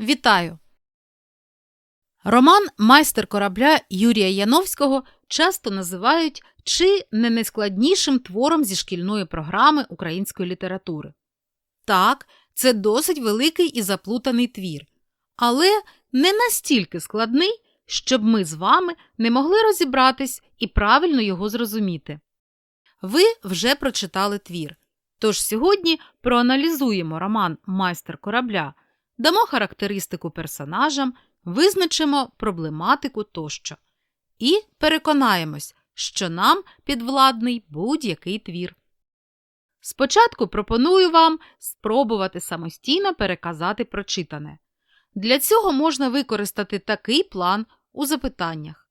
Вітаю! Роман Майстер корабля Юрія Яновського часто називають чи не найскладнішим твором зі шкільної програми української літератури. Так, це досить великий і заплутаний твір, але не настільки складний, щоб ми з вами не могли розібратись і правильно його зрозуміти. Ви вже прочитали твір. Тож сьогодні проаналізуємо роман Майстер корабля, дамо характеристику персонажам, визначимо проблематику тощо. І переконаємось, що нам підвладний будь-який твір. Спочатку пропоную вам спробувати самостійно переказати прочитане. Для цього можна використати такий план у запитаннях.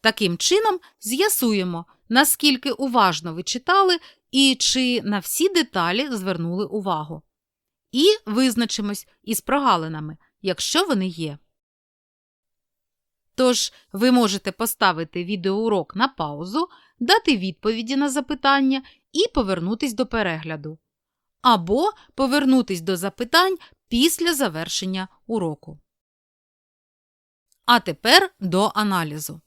Таким чином з'ясуємо, наскільки уважно ви читали і чи на всі деталі звернули увагу. І визначимось із прогалинами, якщо вони є. Тож ви можете поставити відеоурок на паузу, дати відповіді на запитання і повернутись до перегляду. Або повернутись до запитань після завершення уроку. А тепер до аналізу.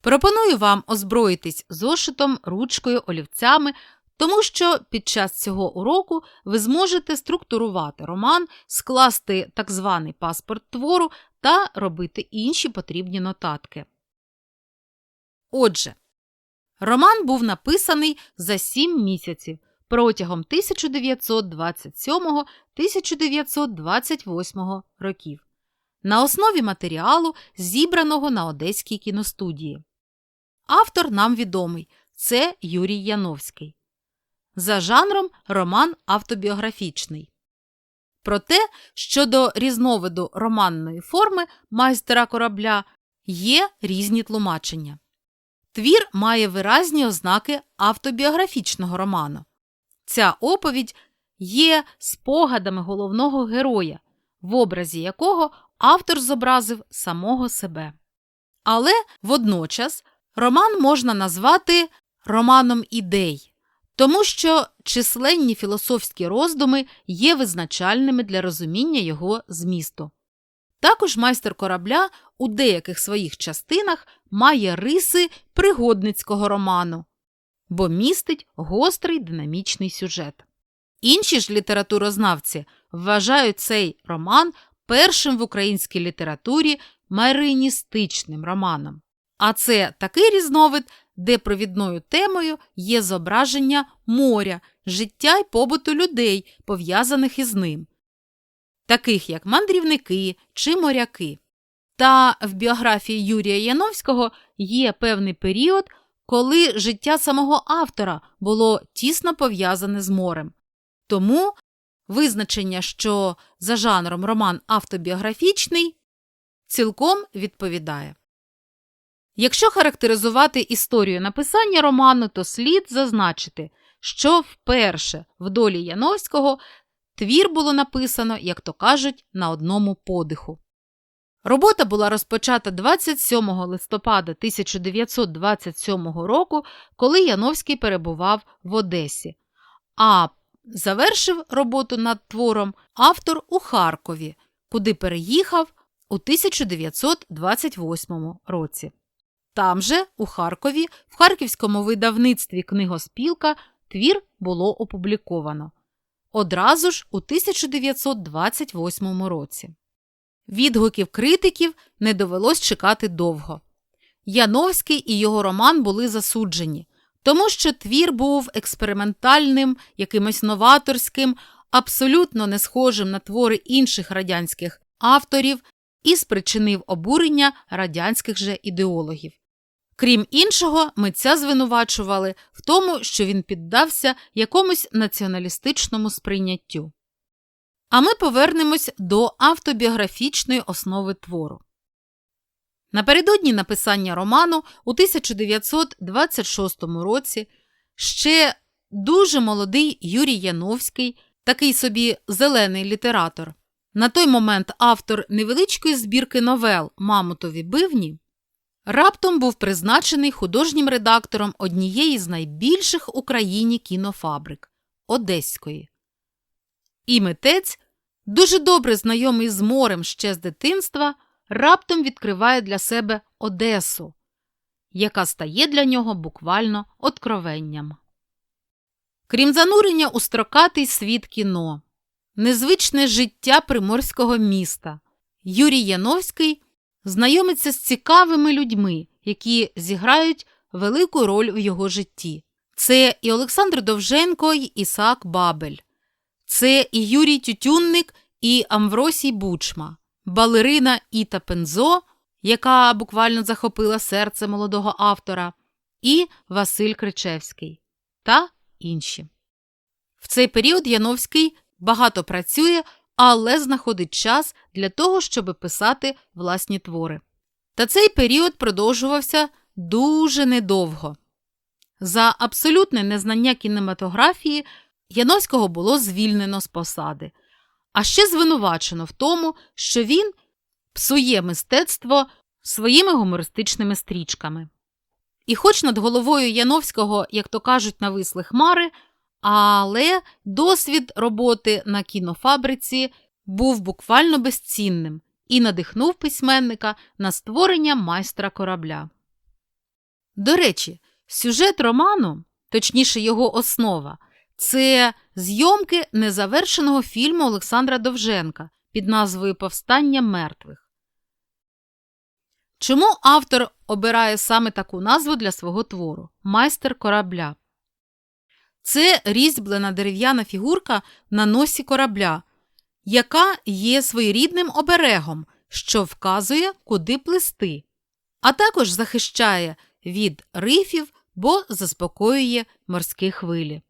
Пропоную вам озброїтись зошитом, ручкою, олівцями, тому що під час цього уроку ви зможете структурувати роман, скласти так званий паспорт твору та робити інші потрібні нотатки. Отже, роман був написаний за 7 місяців протягом 1927-1928 років на основі матеріалу, зібраного на Одеській кіностудії. Автор нам відомий це Юрій Яновський. За жанром роман автобіографічний. Проте, щодо різновиду романної форми майстера корабля є різні тлумачення. Твір має виразні ознаки автобіографічного роману. Ця оповідь є спогадами головного героя, в образі якого автор зобразив самого себе. Але водночас роман можна назвати романом ідей, тому що численні філософські роздуми є визначальними для розуміння його змісту. Також майстер корабля у деяких своїх частинах має риси пригодницького роману, бо містить гострий динамічний сюжет. Інші ж літературознавці вважають цей роман першим в українській літературі мариністичним романом. А це такий різновид, де провідною темою є зображення моря, життя й побуту людей, пов'язаних із ним, таких як мандрівники чи моряки. Та в біографії Юрія Яновського є певний період, коли життя самого автора було тісно пов'язане з морем. Тому визначення, що за жанром роман автобіографічний, цілком відповідає. Якщо характеризувати історію написання роману, то слід зазначити, що вперше в долі Яновського твір було написано, як то кажуть, на одному подиху. Робота була розпочата 27 листопада 1927 року, коли Яновський перебував в Одесі, а завершив роботу над твором автор у Харкові, куди переїхав у 1928 році. Там же, у Харкові, в харківському видавництві книгоспілка твір було опубліковано. Одразу ж у 1928 році. Відгуків критиків не довелось чекати довго. Яновський і його роман були засуджені, тому що твір був експериментальним, якимось новаторським, абсолютно не схожим на твори інших радянських авторів і спричинив обурення радянських же ідеологів. Крім іншого, митця звинувачували в тому, що він піддався якомусь націоналістичному сприйняттю. А ми повернемось до автобіографічної основи твору. Напередодні написання роману у 1926 році ще дуже молодий Юрій Яновський, такий собі зелений літератор, на той момент автор невеличкої збірки новел Мамутові бивні, раптом був призначений художнім редактором однієї з найбільших Україні кінофабрик Одеської. І митець дуже добре знайомий з морем ще з дитинства, раптом відкриває для себе Одесу, яка стає для нього буквально откровенням. Крім занурення у строкатий світ кіно, незвичне життя приморського міста, Юрій Яновський знайомиться з цікавими людьми, які зіграють велику роль в його житті. Це і Олександр Довженко, і Ісаак Бабель, це і Юрій Тютюнник, і Амвросій Бучма, балерина Іта Пензо, яка буквально захопила серце молодого автора, і Василь Кричевський та інші. В цей період Яновський багато працює, але знаходить час для того, щоб писати власні твори. Та цей період продовжувався дуже недовго. За абсолютне незнання кінематографії Яновського було звільнено з посади, а ще звинувачено в тому, що він псує мистецтво своїми гумористичними стрічками. І хоч над головою Яновського, як то кажуть, нависли хмари, але досвід роботи на кінофабриці був буквально безцінним і надихнув письменника на створення майстра корабля. До речі, сюжет роману, точніше його основа, це зйомки незавершеного фільму Олександра Довженка під назвою Повстання мертвих. Чому автор обирає саме таку назву для свого твору Майстер корабля? Це різьблена дерев'яна фігурка на носі корабля, яка є своєрідним оберегом, що вказує, куди плисти, а також захищає від рифів, бо заспокоює морські хвилі.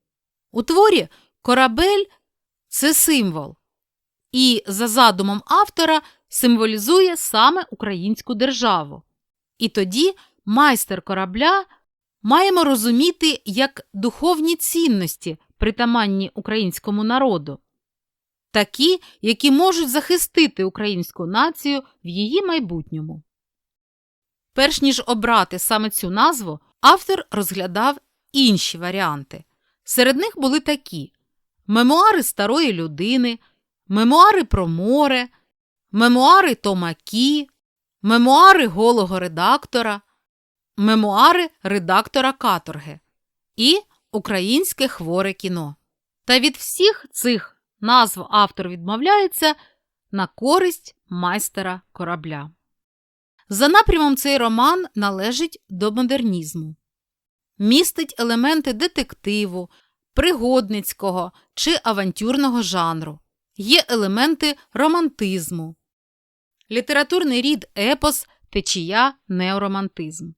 У творі корабель це символ, і за задумом автора символізує саме українську державу. І тоді майстер корабля маємо розуміти як духовні цінності, притаманні українському народу, такі, які можуть захистити українську націю в її майбутньому. Перш ніж обрати саме цю назву, автор розглядав інші варіанти. Серед них були такі: мемуари старої людини, мемуари про море, мемуари Томакі, мемуари голого редактора, мемуари редактора Каторги і Українське хворе кіно. Та від всіх цих назв автор відмовляється на користь майстера корабля. За напрямом цей роман належить до модернізму, містить елементи детективу, пригодницького чи авантюрного жанру, є елементи романтизму, літературний рід епос, течія, неоромантизм.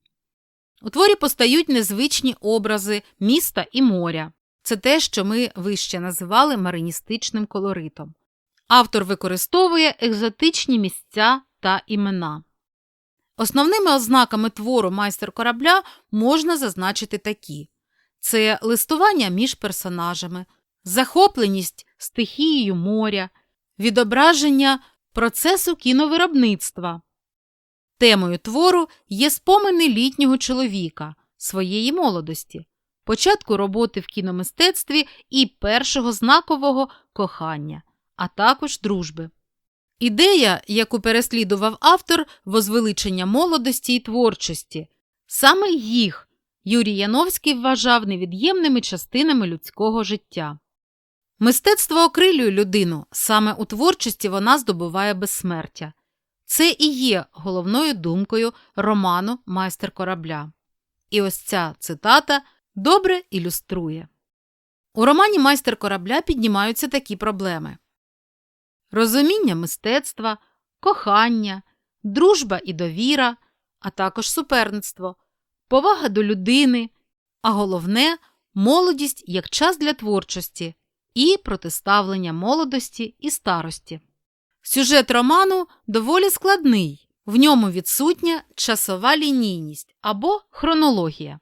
У творі постають незвичні образи міста і моря. Це те, що ми вище називали мариністичним колоритом. Автор використовує екзотичні місця та імена. Основними ознаками твору майстер корабля можна зазначити такі: це листування між персонажами, захопленість стихією моря, відображення процесу кіновиробництва. Темою твору є спомини літнього чоловіка, своєї молодості, початку роботи в кіномистецтві і першого знакового кохання, а також дружби. Ідея, яку переслідував автор возвеличення молодості і творчості, саме їх Юрій Яновський вважав невід'ємними частинами людського життя. Мистецтво окрилює людину, саме у творчості вона здобуває безсмертя. Це і є головною думкою роману Майстер корабля. І ось ця цитата добре ілюструє. У романі Майстер корабля піднімаються такі проблеми розуміння мистецтва, кохання, дружба і довіра, а також суперництво, повага до людини, а головне молодість як час для творчості і протиставлення молодості і старості. Сюжет роману доволі складний, в ньому відсутня часова лінійність або хронологія.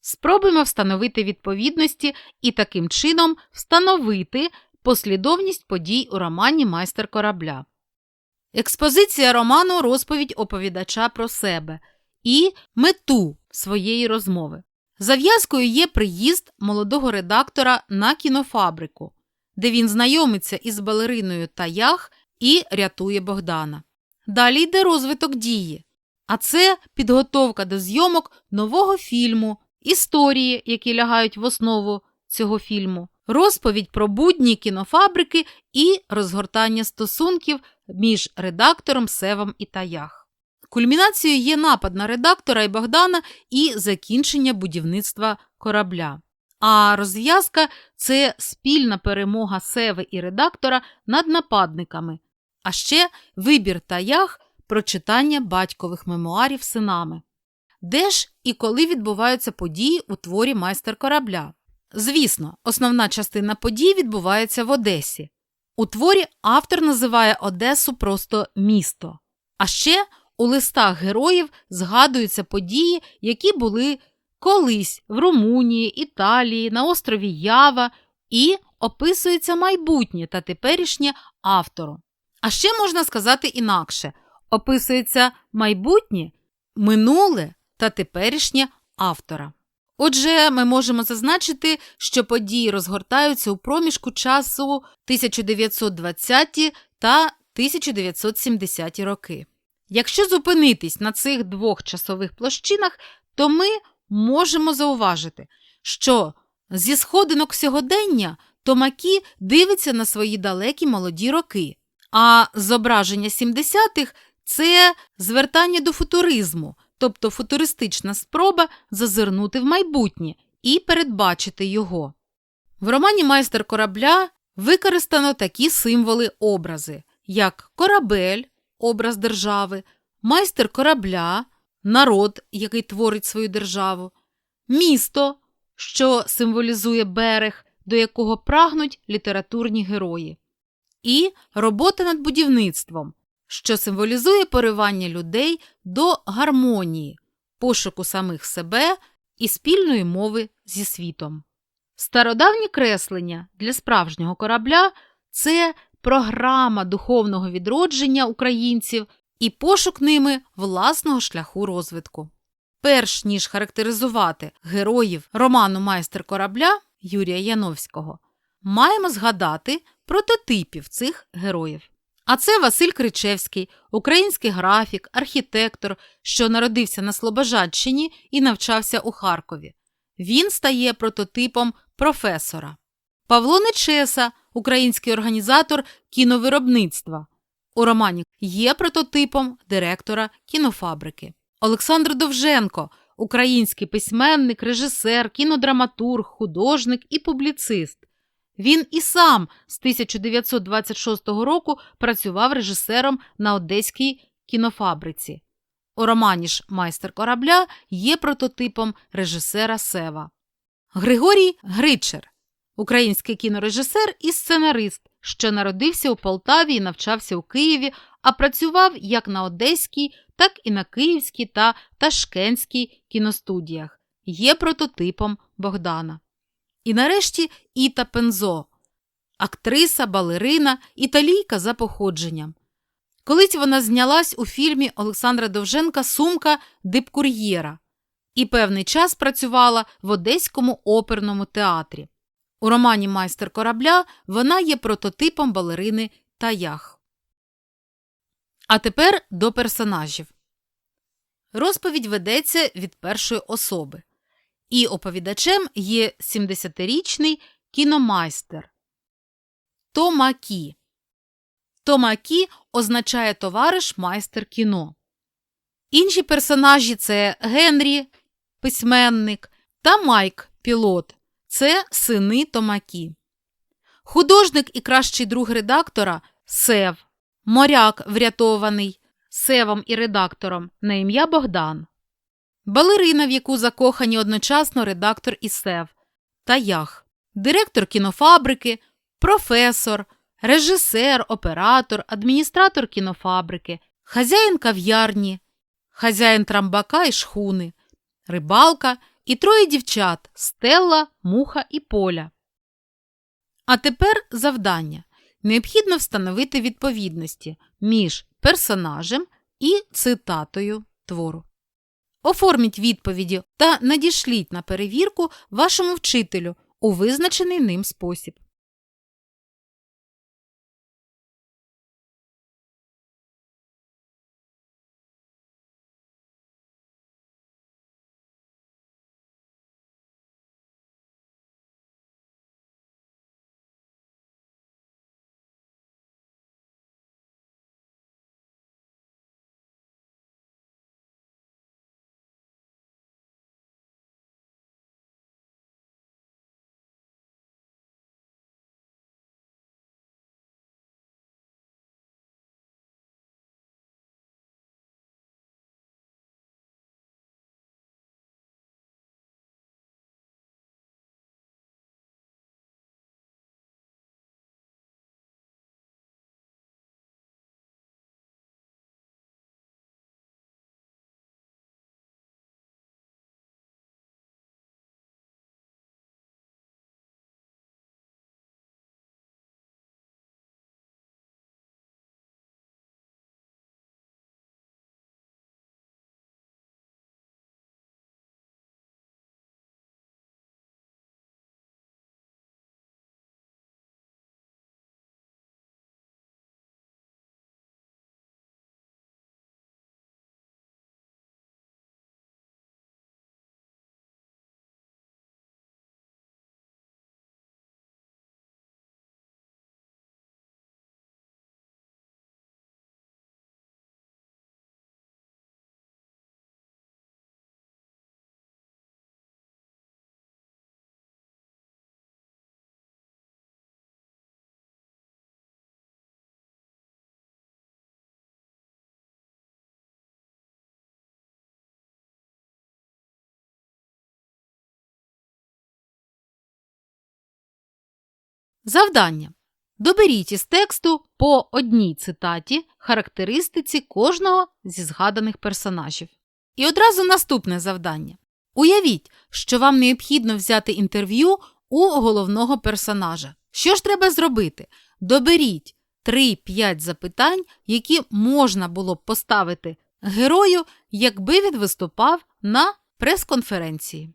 Спробуємо встановити відповідності і таким чином встановити послідовність подій у романі Майстер корабля. Експозиція роману розповідь оповідача про себе і мету своєї розмови. Зав'язкою є приїзд молодого редактора на кінофабрику, де він знайомиться із балериною Таях і рятує Богдана. Далі йде розвиток дії, а це підготовка до зйомок нового фільму, історії, які лягають в основу цього фільму, розповідь про будні кінофабрики і розгортання стосунків між редактором Севом і Таях. Кульмінацією є напад на редактора і Богдана і закінчення будівництва корабля. А розв'язка це спільна перемога Севи і редактора над нападниками, а ще вибір Таях про читання батькових мемуарів синами. Де ж і коли відбуваються події у творі майстер корабля? Звісно, основна частина подій відбувається в Одесі. У творі автор називає Одесу просто місто. А ще у листах героїв згадуються події, які були колись в Румунії, Італії, на острові Ява, і описується майбутнє та теперішнє автору. А ще можна сказати інакше: описується майбутнє, минуле та теперішнє автора. Отже, ми можемо зазначити, що події розгортаються у проміжку часу 1920 та 1970 роки. Якщо зупинитись на цих двох часових площинах, то ми можемо зауважити, що зі сходинок сьогодення Томакі дивиться на свої далекі молоді роки, а зображення 70-х – це звертання до футуризму, тобто футуристична спроба зазирнути в майбутнє і передбачити його. В романі Майстер корабля використано такі символи образи, як корабель, образ держави, майстер корабля, народ, який творить свою державу, місто, що символізує берег, до якого прагнуть літературні герої, і робота над будівництвом, що символізує поривання людей до гармонії, пошуку самих себе і спільної мови зі світом. Стародавні креслення для справжнього корабля це програма духовного відродження українців і пошук ними власного шляху розвитку. Перш ніж характеризувати героїв роману Майстер корабля Юрія Яновського, маємо згадати прототипів цих героїв. А це Василь Кричевський, український графік, архітектор, що народився на Слобожанщині і навчався у Харкові. Він стає прототипом професора. Павло Нечеса, український організатор кіновиробництва. У романі є прототипом директора кінофабрики. Олександр Довженко, український письменник, режисер, кінодраматург, художник і публіцист. Він і сам з 1926 року працював режисером на Одеській кінофабриці. У романі ж Майстер корабля є прототипом режисера Сева. Григорій Гричер, український кінорежисер і сценарист, що народився у Полтаві і навчався у Києві, а працював як на Одеській, так і на Київській та Ташкентській кіностудіях. Є прототипом Богдана. І нарешті Іта Пензо, актриса, балерина, італійка за походженням. Колись вона знялась у фільмі Олександра Довженка Сумка дипкур'єра і певний час працювала в Одеському оперному театрі. У романі Майстер корабля вона є прототипом балерини Таях. А тепер до персонажів. Розповідь ведеться від першої особи. І оповідачем є 70-річний кіномайстер Томакі. Томакі означає товариш майстер кіно. Інші персонажі це Генрі, письменник та Майк, пілот. Це сини Томакі. Художник і кращий друг редактора Сев, моряк, врятований Севом і редактором на ім'я Богдан. Балерина, в яку закохані одночасно редактор і Сев, та Ях, директор кінофабрики, професор, режисер, оператор, адміністратор кінофабрики, хазяїн кав'ярні, хазяїн трамбака і шхуни, рибалка і троє дівчат Стелла, Муха і Поля. А тепер завдання. Необхідно встановити відповідності між персонажем і цитатою твору. Оформіть відповіді та надішліть на перевірку вашому вчителю у визначений ним спосіб. Завдання. Доберіть із тексту по одній цитаті характеристиці кожного зі згаданих персонажів. І одразу наступне завдання. Уявіть, що вам необхідно взяти інтерв'ю у головного персонажа. Що ж треба зробити? Доберіть 3-5 запитань, які можна було б поставити герою, якби він виступав на прес-конференції.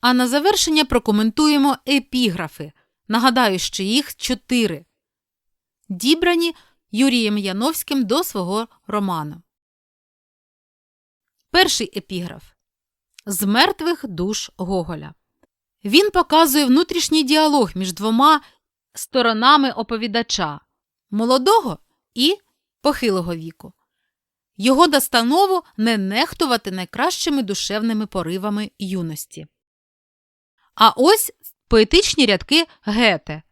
А на завершення прокоментуємо епіграфи. Нагадаю, що їх чотири. Дібрані Юрієм Яновським до свого роману. Перший епіграф З мертвих душ Гоголя. Він показує внутрішній діалог між двома сторонами оповідача молодого і похилого віку. Його настанову не нехтувати найкращими душевними поривами юності. А ось поетичні рядки Гете.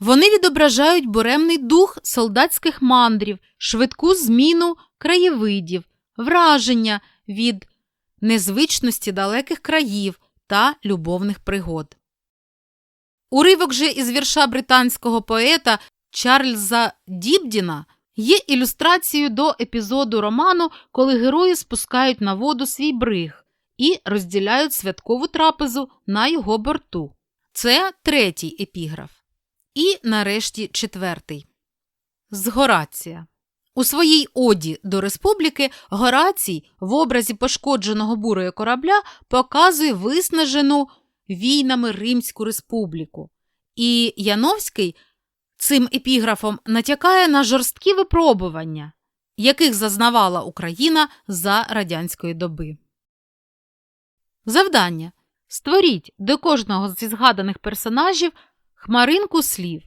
Вони відображають буремний дух солдатських мандрів, швидку зміну краєвидів, враження від незвичності далеких країв та любовних пригод. Уривок же із вірша британського поета Чарльза Дібдіна є ілюстрацією до епізоду роману, коли герої спускають на воду свій бриг і розділяють святкову трапезу на його борту. Це третій епіграф. І, нарешті, четвертий. З Горація. У своїй оді до республіки Горацій в образі пошкодженого бурою корабля показує виснажену війнами Римську республіку. І Яновський цим епіграфом натякає на жорсткі випробування, яких зазнавала Україна за радянської доби. Завдання. Створіть до кожного зі згаданих персонажів хмаринку слів,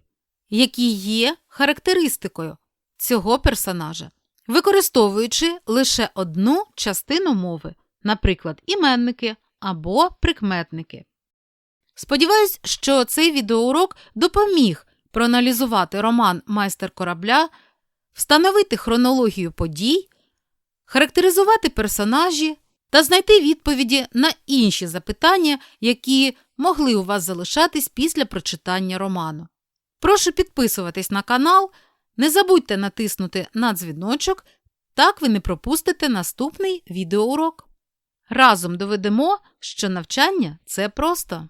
які є характеристикою цього персонажа, використовуючи лише одну частину мови, наприклад, іменники або прикметники. Сподіваюсь, що цей відеоурок допоміг проаналізувати роман Майстер корабля, встановити хронологію подій, характеризувати персонажі та знайти відповіді на інші запитання, які могли у вас залишатись після прочитання роману. Прошу підписуватись на канал, не забудьте натиснути на дзвіночок, так ви не пропустите наступний відеоурок. Разом доведемо, що навчання це просто.